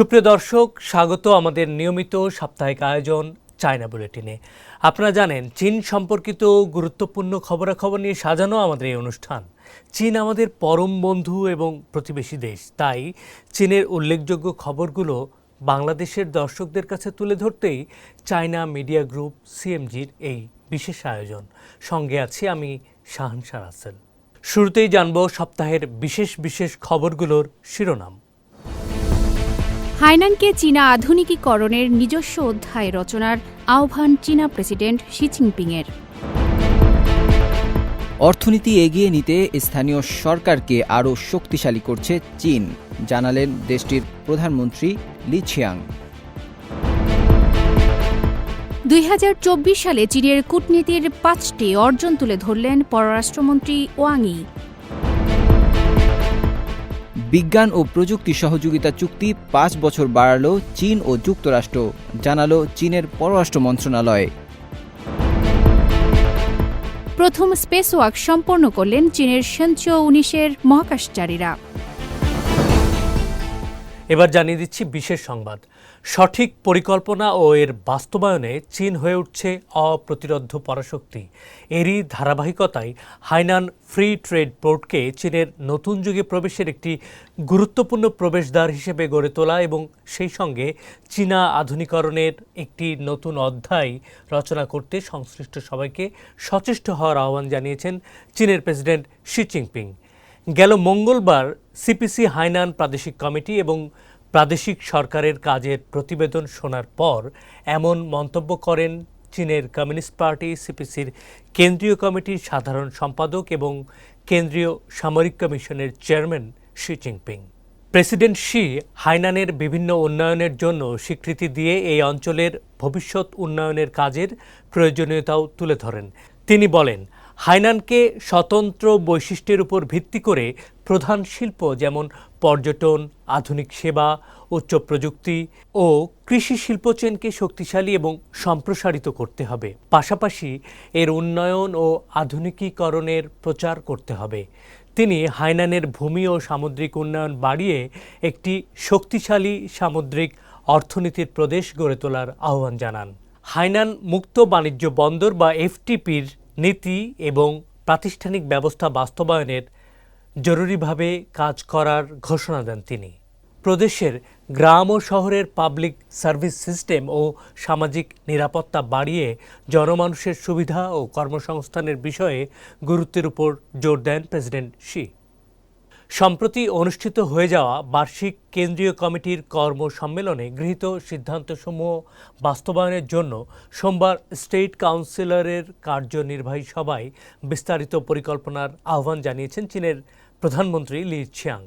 সুপ্রিয় দর্শক, স্বাগত আমাদের নিয়মিত সাপ্তাহিক আয়োজন চায়না বুলেটিনে। আপনারা জানেন, চীন সম্পর্কিত গুরুত্বপূর্ণ খবরাখবর নিয়ে সাজানো আমাদের এই অনুষ্ঠান। চীন আমাদের পরম বন্ধু এবং প্রতিবেশী দেশ। তাই চীনের উল্লেখযোগ্য খবরগুলো বাংলাদেশের দর্শকদের কাছে তুলে ধরতেই চায়না মিডিয়া গ্রুপ সিএমজির এই বিশেষ আয়োজন। সঙ্গে আছি আমি শাহানশা রাসেল। শুরুতেই জানব সপ্তাহের বিশেষ বিশেষ খবরগুলোর শিরোনাম। হাইনানকে চীনা আধুনিকীকরণের নিজস্ব অধ্যায় রচনার আহ্বান চীনা প্রেসিডেন্ট শি জিনপিংয়ের। অর্থনীতি এগিয়ে নিতে স্থানীয় সরকারকে আরও শক্তিশালী করছে চীন জানালেন দেশটির প্রধানমন্ত্রী লি ছিয়াং। দুই হাজার চব্বিশ সালে চীনের কূটনীতির পাঁচটি অর্জন তুলে ধরলেন পররাষ্ট্রমন্ত্রী ওয়াংই বিজ্ঞান ও প্রযুক্তি সহযোগিতা চুক্তি পাঁচ বছর বাড়াল চীন ও যুক্তরাষ্ট্র, জানালো চীনের পররাষ্ট্র মন্ত্রণালয়। প্রথম স্পেস ওয়াক সম্পন্ন করলেন চীনের সেঞ্চো উনিশের মহাকাশচারীরা। এবার জানিয়ে দিচ্ছি বিশেষ সংবাদ। সঠিক পরিকল্পনা ও এর বাস্তবায়নে চীন হয়ে উঠছে অপ্রতিরোধ্য পরাশক্তি। এরই ধারাবাহিকতায় হাইনান ফ্রি ট্রেড পোর্টকে চীনের নতুন যুগে প্রবেশের একটি গুরুত্বপূর্ণ প্রবেশদ্বার হিসেবে গড়ে তোলা এবং সেই সঙ্গে চীনা আধুনিকরণের একটি নতুন অধ্যায় রচনা করতে সংশ্লিষ্ট সবাইকে সচেষ্ট হওয়ার আহ্বান জানিয়েছেন চীনের প্রেসিডেন্ট শি জিনপিং। গেল মঙ্গলবার সিপিসি হাইনান প্রাদেশিক কমিটি এবং প্রাদেশিক সরকারের কাজের প্রতিবেদন শোনার পর এমন মন্তব্য করেন চীনের কমিউনিস্ট পার্টি সিপিসির কেন্দ্রীয় কমিটির সাধারণ সম্পাদক এবং কেন্দ্রীয় সামরিক কমিশনের chairman Xi Jinping. President Xi হাইনানের বিভিন্ন উন্নয়নের জন্য স্বীকৃতি দিয়ে এই অঞ্চলের ভবিষ্যৎ উন্নয়নের কাজের প্রয়োজনীয়তাও তুলে ধরেন। তিনি বলেন হাইনানকে স্বতন্ত্র বৈশিষ্ট্যের উপর ভিত্তি করে প্রধান শিল্প যেমন পর্যটন, আধুনিক সেবা, উচ্চ প্রযুক্তি ও কৃষি শিল্পচেনকে শক্তিশালী এবং সম্প্রসারিত করতে হবে। পাশাপাশি এর উন্নয়ন ও আধুনিকীকরণের প্রচার করতে হবে। তিনি হাইনানের ভূমি ও সামুদ্রিক উন্নয়ন বাড়িয়ে একটি শক্তিশালী সামুদ্রিক অর্থনীতির প্রদেশ গড়ে তোলার আহ্বান জানান। হাইনান মুক্ত বাণিজ্য বন্দর বা এফটিপির নীতি এবং প্রাতিষ্ঠানিক ব্যবস্থা বাস্তবায়নের জরুরিভাবে কাজ করার ঘোষণা দেন তিনি। প্রদেশের গ্রাম ও শহরের পাবলিক সার্ভিস সিস্টেম ও সামাজিক নিরাপত্তা বাড়িয়ে জনমানুষের সুবিধা ও কর্মসংস্থানের বিষয়ে গুরুত্বের উপর জোর দেন প্রেসিডেন্ট শি। সম্প্রতি অনুষ্ঠিত হয়ে যাওয়া বার্ষিক কেন্দ্রীয় কমিটির কর্ম সম্মেলনে গৃহীত সিদ্ধান্তসমূহ বাস্তবায়নের জন্য সোমবার স্টেট কাউন্সিলরের কার্যনির্বাহী সভায় বিস্তারিত পরিকল্পনার আহ্বান জানিয়েছেন চীনের প্রধানমন্ত্রী লি ছিয়াং।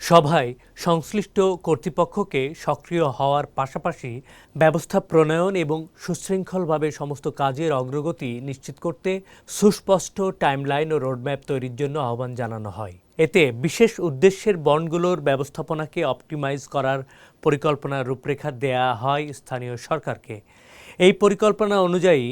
সভায় সংশ্লিষ্ট কর্তৃপক্ষকে সক্রিয় হওয়ার পাশাপাশি ব্যবস্থা প্রণয়ন এবং সুশৃঙ্খলভাবে সমস্ত কাজের অগ্রগতি নিশ্চিত করতে সুস্পষ্ট টাইমলাইন ও রোডম্যাপ তৈরির জন্য আহ্বান জানানো হয়। এতে বিশেষ উদ্দেশ্যের বন্ডগুলোর ব্যবস্থাপনাকে অপটিমাইজ করার পরিকল্পনার রূপরেখা দেয়া হয় স্থানীয় সরকারকে। এই পরিকল্পনা অনুযায়ী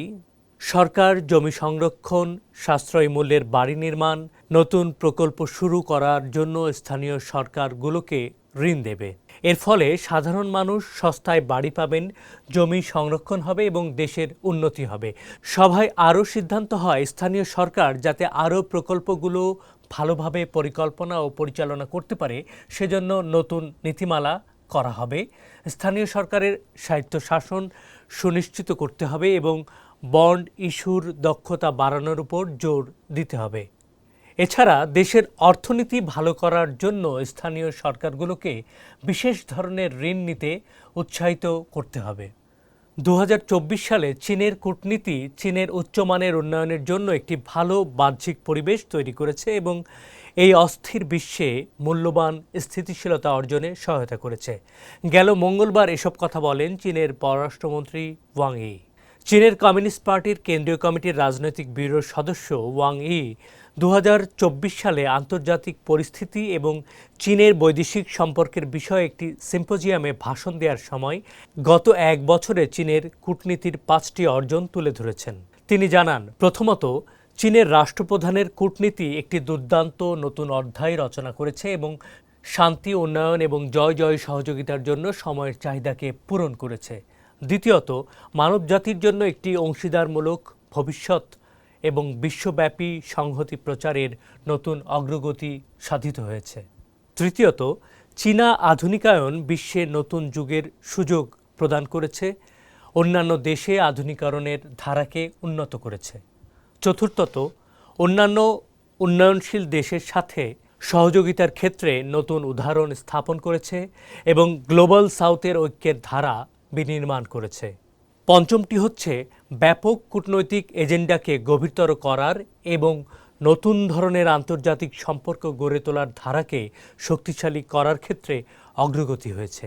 সরকার জমি সংরক্ষণ, সাশ্রয়ী মূল্যের বাড়ি নির্মাণ, নতুন প্রকল্প শুরু করার জন্য স্থানীয় সরকারগুলোকে ঋণ দেবে। এর ফলে সাধারণ মানুষ সস্তায় বাড়ি পাবেন, জমি সংরক্ষণ হবে এবং দেশের উন্নতি হবে। সভায় আরও সিদ্ধান্ত হয় স্থানীয় সরকার যাতে আরও প্রকল্পগুলো ভালোভাবে পরিকল্পনা ও পরিচালনা করতে পারে, সেজন্য নতুন নীতিমালা করা হবে। স্থানীয় সরকারের সাহিত্য শাসন সুনিশ্চিত করতে হবে এবং বন্ড ইস্যুর দক্ষতা বাড়ানোর উপর জোর দিতে হবে। এছাড়া দেশের অর্থনীতি ভালো করার জন্য স্থানীয় সরকারগুলোকে বিশেষ ধরনের ঋণ নিতে উৎসাহিত করতে হবে। দু হাজার চব্বিশ সালে চীনের কূটনীতি চীনের উচ্চমানের উন্নয়নের জন্য একটি ভালো বাহ্যিক পরিবেশ তৈরি করেছে এবং এই অস্থির বিশ্বে মূল্যবান স্থিতিশীলতা অর্জনে সহায়তা করেছে। গেল মঙ্গলবার এসব কথা বলেন চীনের পররাষ্ট্রমন্ত্রী ওয়াং ই। চীনের কমিউনিস্ট পার্টির কেন্দ্রীয় কমিটির রাজনৈতিক ব্যুরোর সদস্য ওয়াং ই দু হাজার চব্বিশ সালে আন্তর্জাতিক পরিস্থিতি এবং চীনের বৈদেশিক সম্পর্কের বিষয়ে একটি সিম্পোজিয়ামে ভাষণ দেওয়ার সময় গত এক বছরে চীনের কূটনীতির পাঁচটি অর্জন তুলে ধরেছেন। তিনি জানান, প্রথমত, চীনের রাষ্ট্রপ্রধানের কূটনীতি একটি দুর্দান্ত নতুন অধ্যায় রচনা করেছে এবং শান্তি, উন্নয়ন এবং জয় জয় সহযোগিতার জন্য সময়ের চাহিদাকে পূরণ করেছে। দ্বিতীয়ত, মানবজাতির জন্য একটি অংশীদারমূলক ভবিষ্যৎ এবং বিশ্বব্যাপী সংহতি প্রচারের নতুন অগ্রগতি সাধিত হয়েছে। তৃতীয়ত, চীনা আধুনিকায়ন বিশ্বে নতুন যুগের সুযোগ প্রদান করেছে। অন্যান্য দেশে আধুনিকায়নের ধারাকে উন্নত করেছে। চতুর্থত, অন্যান্য উন্নয়নশীল দেশের সাথে সহযোগিতার ক্ষেত্রে নতুন উদাহরণ স্থাপন করেছে এবং গ্লোবাল সাউথের ঐক্যের ধারা বিনির্মাণ করেছে। পঞ্চমটি হচ্ছে ব্যাপক কূটনৈতিক এজেন্ডাকে গভীরতর করার এবং নতুন ধরনের আন্তর্জাতিক সম্পর্ক গড়ে তোলার ধারাকে শক্তিশালী করার ক্ষেত্রে অগ্রগতি হয়েছে।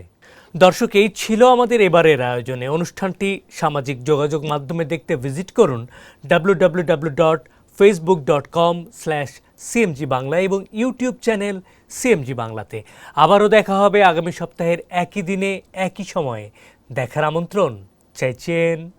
দর্শক, এই ছিল আমাদের এবারের আয়োজনে। অনুষ্ঠানটি সামাজিক যোগাযোগ মাধ্যমে দেখতে ভিজিট করুন W W dot Facebook dot com slash CMG Bangla এবং ইউটিউব চ্যানেল সিএমজি বাংলাতে আবারও দেখা হবে আগামী সপ্তাহের একই দিনে, একই সময়ে। দেখার আমন্ত্রণ। 在上